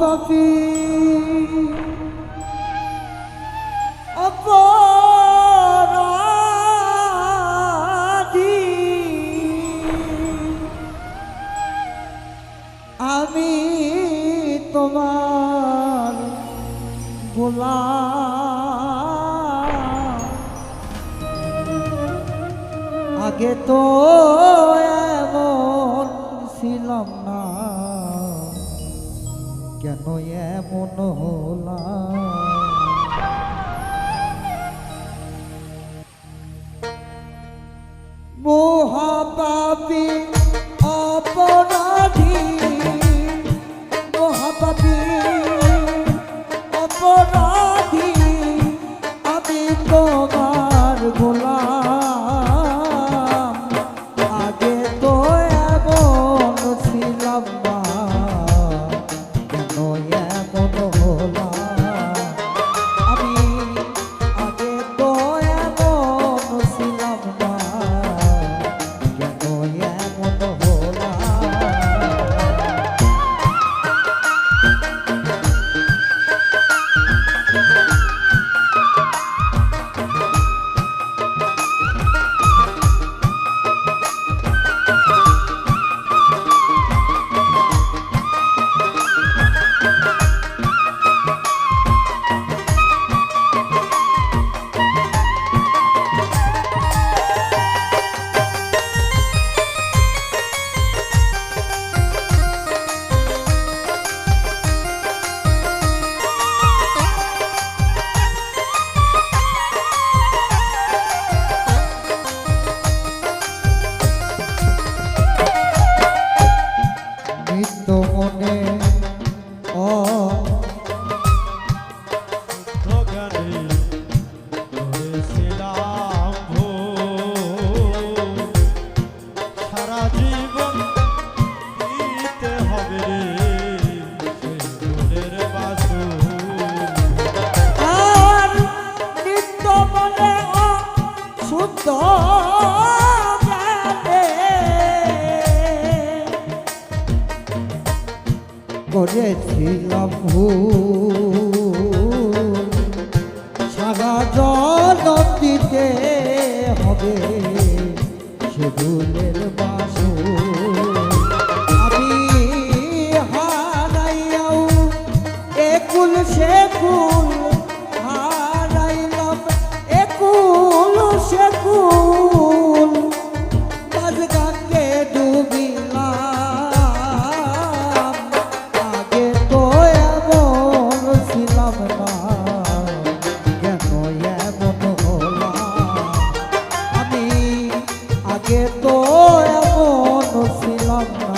মুস্তাফি অপরাধি। আমি তোমার গোলা আগে তো কেন এমন হলা। মো দিতে হবে সে ভুলের 好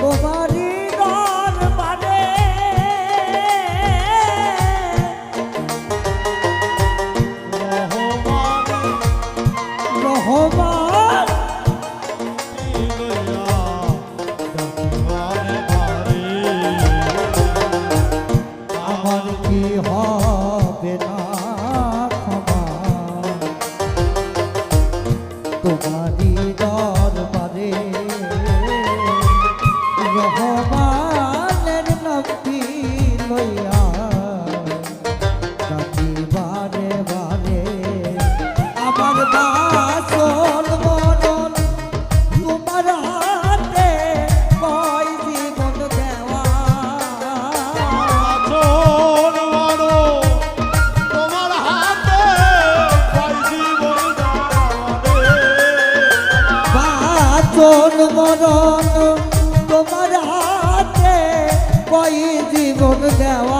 播放。বাচন মরণ তোমার হাতে কই জীবন দেওয়া